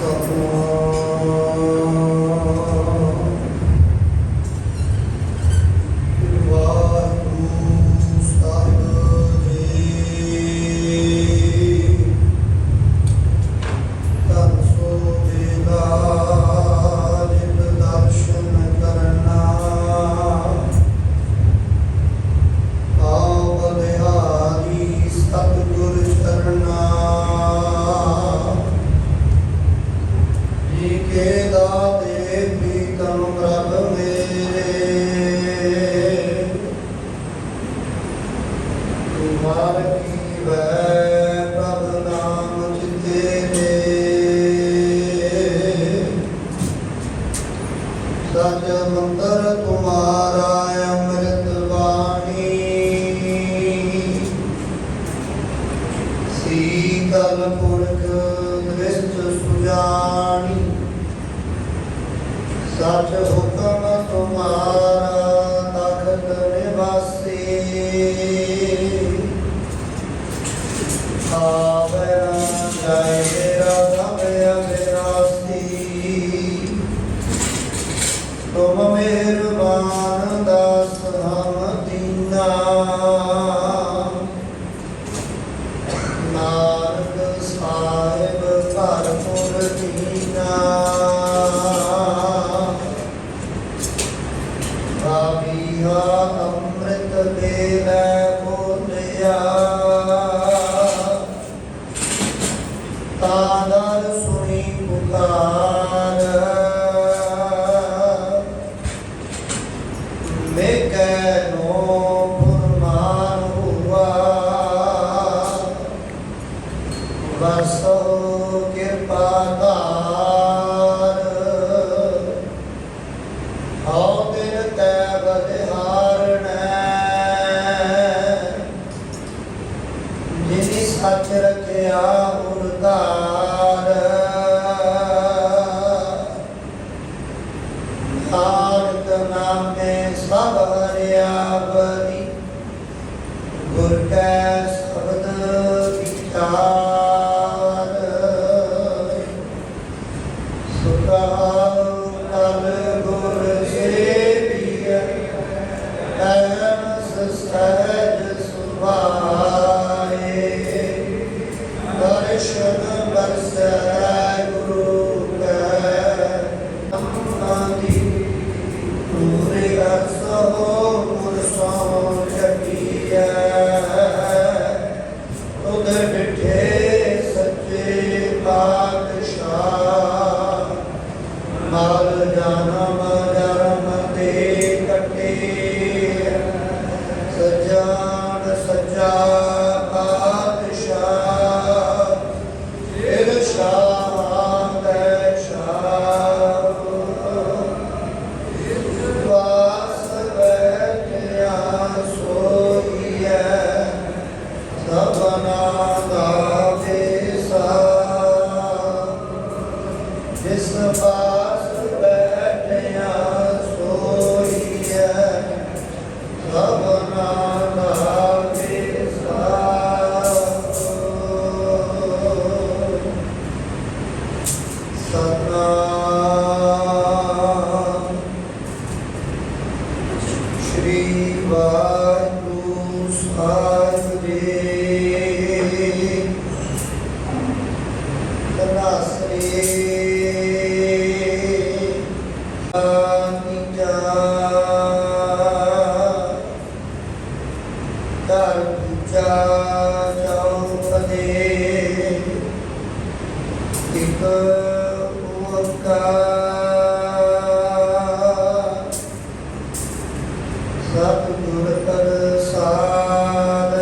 Господу. ਕੇ ਦਾ ਤੇ ਵੀ ਕਰਮ ਰੱਬ Dr. to Kumar. Bharat नाम में सब Thank you. ਸਤਿਗੁਰ ਪ੍ਰਸਾਦ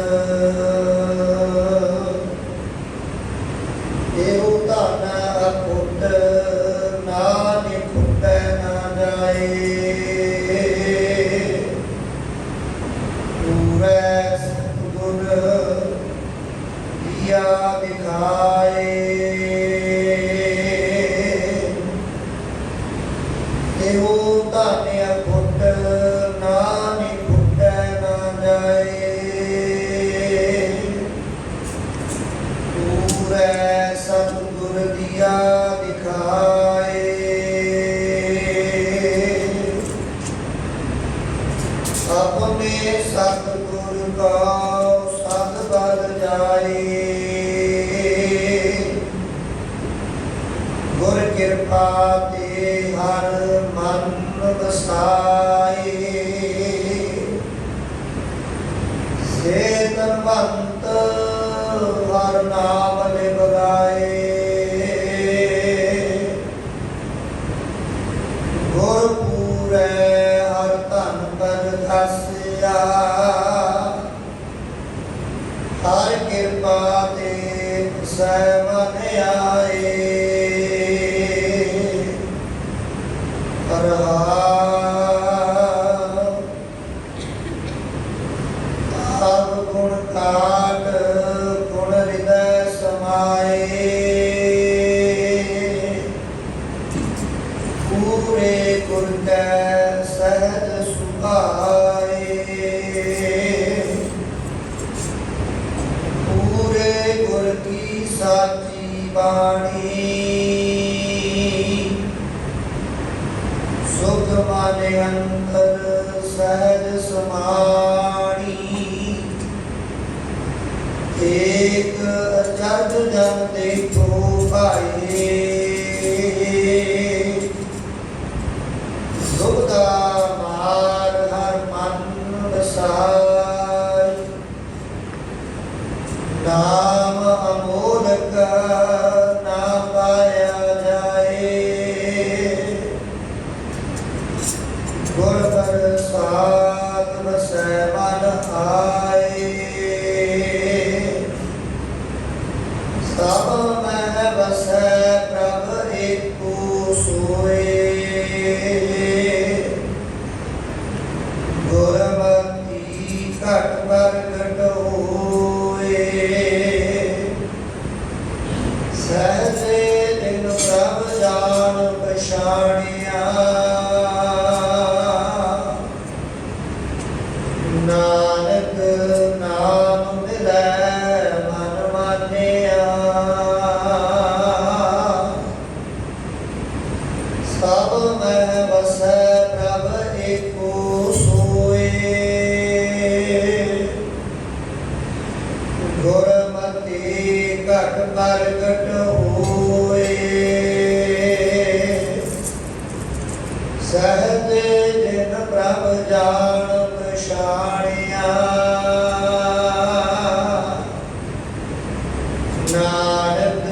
ਇਹੋ ਨਾ ਨਿਖੁੱਟੈ ਨਾ ਜਾਏ। ਪੂਰੇ ਸਤਿਗੁਰ ਦਿਖਾਏ ਕਉ ਸਦ ਬਲ ਜਾਏ। ਗੁਰ ਕਿਰਪਾ ਤੇ ਹਰ ਮਨ ਵਸਾਏ। ਸੇ ਤਰਵੰਤ ਹਰ ਨਾਮ ਲੈ ਬਗਾਏ ਗੁਰ ਪੂਰੇ ਹਰ ਧਨ ਕਰ ਦਸਿਆ। ਸੈ ਮਨ ਆਏ। ਹਰ ਆਪ ਗੁਣ ਕਾਟ ਕੀ ਸਾਚੀ ਬਾਣੀ। ਸੁਖ ਮਾਨੇ ਅੰਤਰ ਸਹਿਜ ਸਮਾਣੀ। ਏਕ ਅਚਰਜ ਜਨ ਦੇਖੋ ਭਾਈ ਦੁਬਦਾ ਮਾਰ ਹਰ ਮਨ ਵਸਾਈ ਨਾਮ ਅਮੋਲਕ ਭਖ ਪ੍ਰਗਟ ਹੋਏ। ਸਹਤੇ ਜਿਨ ਪ੍ਰਭ ਜਾਣ ਪਛਾਣਿਆ ਨਾਨਕ